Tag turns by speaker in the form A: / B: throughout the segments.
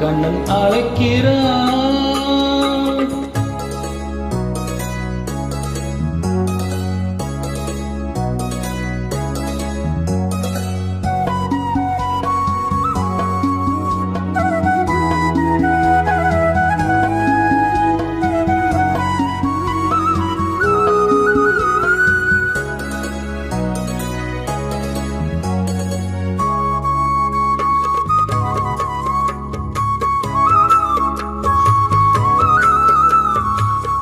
A: கண்ணன் அழைக்கிறான்.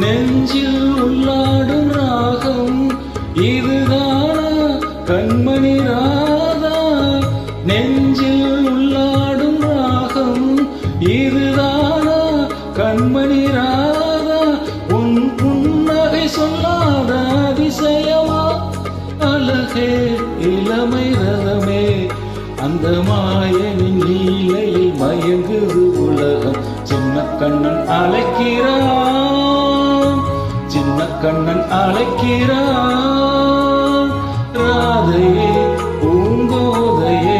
A: நெஞ்சில் உள்ளாடும் ராகம். இதுதானா கண்மணி ராகம்? அழைக்கிறான் ராதையே பூங்கோதையே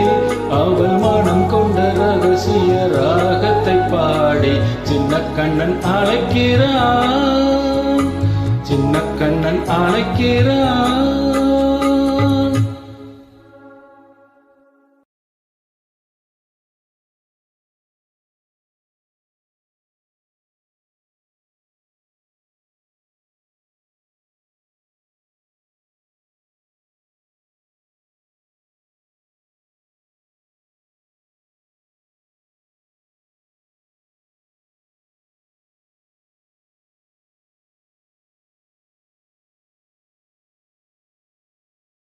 A: அவள் மனம் கொண்ட ரகசிய ராகத்தை பாடி சின்ன கண்ணன் அழைக்கிறான் சின்ன கண்ணன் அழைக்கிறான்